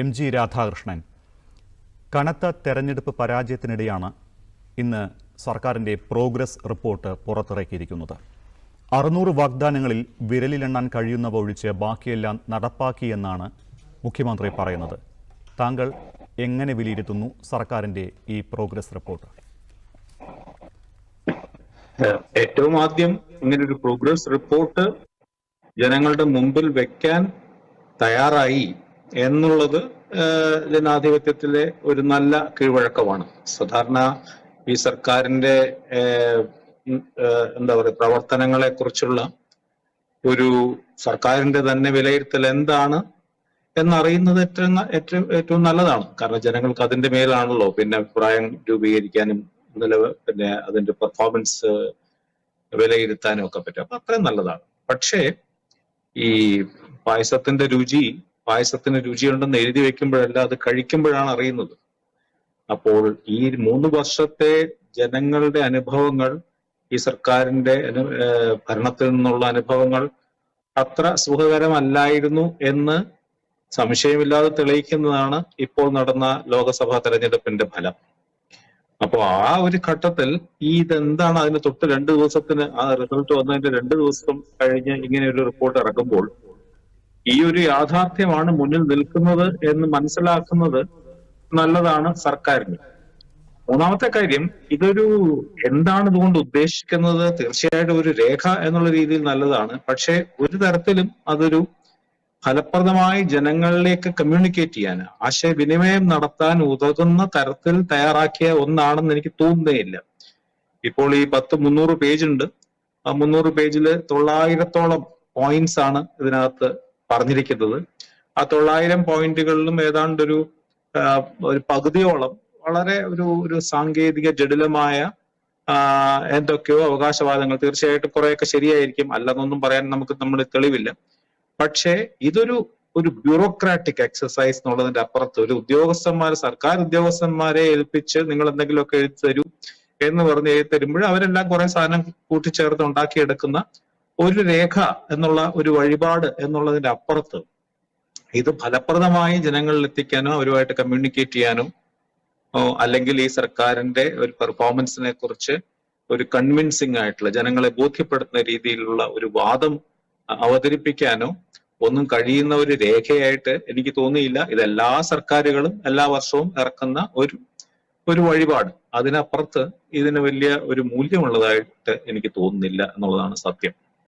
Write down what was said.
M G Radhakrishnan. കനത്ത തെരഞ്ഞെടുപ്പ് പരാജയത്തിനിടെയാണ് ഇന്ന് സർക്കാരിന്റെ പ്രോഗ്രസ് റിപ്പോർട്ട് പുറത്തിറക്കിയിരിക്കുന്നത്. അറുന്നൂറ് വാഗ്ദാനങ്ങളിൽ വിരലിലെണ്ണാൻ കഴിയുന്നവ ഒഴിച്ച് ബാക്കിയെല്ലാം നടപ്പാക്കിയെന്നാണ് മുഖ്യമന്ത്രി പറയുന്നത്. താങ്കൾ എങ്ങനെ വിലയിരുത്തുന്നു സർക്കാരിന്റെ ഈ പ്രോഗ്രസ് റിപ്പോർട്ട്? ഏറ്റവും ആദ്യം ഇങ്ങനെ ഒരു പ്രോഗ്രസ് റിപ്പോർട്ട് ജനങ്ങളുടെ മുമ്പിൽ വെക്കാൻ തയ്യാറായി എന്നുള്ളത് ജനാധിപത്യത്തിലെ ഒരു നല്ല കീഴ്വഴക്കമാണ്. സാധാരണ ഈ സർക്കാരിന്റെ എന്താ പറയുക പ്രവർത്തനങ്ങളെ കുറിച്ചുള്ള ഒരു സർക്കാരിന്റെ തന്നെ വിലയിരുത്തൽ എന്താണ് എന്നറിയുന്നത് ഏറ്റവും ഏറ്റവും ഏറ്റവും നല്ലതാണ്. കാരണം ജനങ്ങൾക്ക് അതിന്റെ മേലാണല്ലോ പിന്നെ അഭിപ്രായം രൂപീകരിക്കാനും നില പിന്നെ അതിന്റെ പെർഫോമൻസ് വിലയിരുത്താനും ഒക്കെ പറ്റും. അപ്പൊ അത്രയും നല്ലതാണ്. പക്ഷേ ഈ പായസത്തിന്റെ രുചി പായസത്തിന് രുചിയുണ്ടെന്ന് എഴുതി വെക്കുമ്പോഴല്ല അത് കഴിക്കുമ്പോഴാണ് അറിയുന്നത്. അപ്പോൾ ഈ മൂന്ന് വർഷത്തെ ജനങ്ങളുടെ അനുഭവങ്ങൾ ഈ സർക്കാരിന്റെ ഭരണത്തിൽ നിന്നുള്ള അനുഭവങ്ങൾ അത്ര സുഖകരമല്ലായിരുന്നു എന്ന് സംശയമില്ലാതെ തെളിയിക്കുന്നതാണ് ഇപ്പോൾ നടന്ന ലോകസഭാ തെരഞ്ഞെടുപ്പിന്റെ ഫലം. അപ്പോ ആ ഒരു ഘട്ടത്തിൽ ഈ ഇതെന്താണ് അതിന് തൊട്ട് രണ്ട് ദിവസത്തിന് ആ റിസൾട്ട് വന്നതിന്റെ രണ്ട് ദിവസം കഴിഞ്ഞ് ഇങ്ങനെ ഒരു റിപ്പോർട്ട് ഇറക്കുമ്പോൾ ഈ ഒരു യാഥാർത്ഥ്യമാണ് മുന്നിൽ നിൽക്കുന്നത് എന്ന് മനസ്സിലാക്കുന്നത് നല്ലതാണ് സർക്കാരിന്. മൂന്നാമത്തെ കാര്യം ഇതൊരു എന്താണ് ഇതുകൊണ്ട് ഉദ്ദേശിക്കുന്നത്? തീർച്ചയായിട്ടും ഒരു രേഖ എന്നുള്ള രീതിയിൽ നല്ലതാണ്. പക്ഷെ ഒരു തരത്തിലും അതൊരു ഫലപ്രദമായി ജനങ്ങളിലേക്ക് കമ്മ്യൂണിക്കേറ്റ് ചെയ്യാൻ ആശയവിനിമയം നടത്താൻ ഉതകുന്ന തരത്തിൽ തയ്യാറാക്കിയ ഒന്നാണെന്ന് എനിക്ക് തോന്നുന്നേയില്ല ഇപ്പോൾ ഈ പത്ത് മുന്നൂറ് പേജ് ഉണ്ട്. ആ മുന്നൂറ് പേജിൽ തൊള്ളായിരത്തോളം പോയിന്റ്സ് ആണ് ഇതിനകത്ത് പറഞ്ഞിരിക്കുന്നത്. ആ തൊള്ളായിരം പോയിന്റുകളിലും ഏതാണ്ട് ഒരു ഒരു പകുതിയോളം വളരെ ഒരു ഒരു സാങ്കേതിക ജടിലമായ എന്തൊക്കെയോ അവകാശവാദങ്ങൾ തീർച്ചയായിട്ടും കുറെയൊക്കെ ശരിയായിരിക്കും. അല്ലെന്നൊന്നും പറയാൻ നമുക്ക് നമ്മൾ തെളിവില്ല. പക്ഷേ ഇതൊരു ഒരു ബ്യൂറോക്രാറ്റിക് എക്സസൈസ് എന്നുള്ളതിന്റെ അപ്പുറത്ത് ഒരു ഉദ്യോഗസ്ഥന്മാർ സർക്കാർ ഉദ്യോഗസ്ഥന്മാരെ ഏൽപ്പിച്ച് നിങ്ങൾ എന്തെങ്കിലുമൊക്കെ എഴുതി തരൂ എന്ന് പറഞ്ഞ് എഴുതി തരുമ്പോൾ അവരെല്ലാം കുറെ സാധനം കൂട്ടിച്ചേർത്ത് ഉണ്ടാക്കിയെടുക്കുന്ന ഒരു രേഖ എന്നുള്ള ഒരു വഴിപാട് എന്നുള്ളതിന്റെ അപ്പുറത്ത് ഇത് ഫലപ്രദമായി ജനങ്ങളിൽ എത്തിക്കാനോ അവരുമായിട്ട് കമ്മ്യൂണിക്കേറ്റ് ചെയ്യാനോ അല്ലെങ്കിൽ ഈ സർക്കാരിന്റെ ഒരു പെർഫോമൻസിനെ കുറിച്ച് ഒരു കൺവിൻസിംഗ് ആയിട്ടുള്ള ജനങ്ങളെ ബോധ്യപ്പെടുത്തുന്ന രീതിയിലുള്ള ഒരു വാദം അവതരിപ്പിക്കാനോ ഒന്നും കഴിയുന്ന ഒരു രേഖയായിട്ട് എനിക്ക് തോന്നിയില്ല. ഇത് എല്ലാ സർക്കാരുകളും എല്ലാ വർഷവും ഇറക്കുന്ന ഒരു ഒരു വഴിപാട്. അതിനപ്പുറത്ത് ഇതിന് വലിയ ഒരു മൂല്യമുള്ളതായിട്ട് എനിക്ക് തോന്നുന്നില്ല എന്നുള്ളതാണ് സത്യം.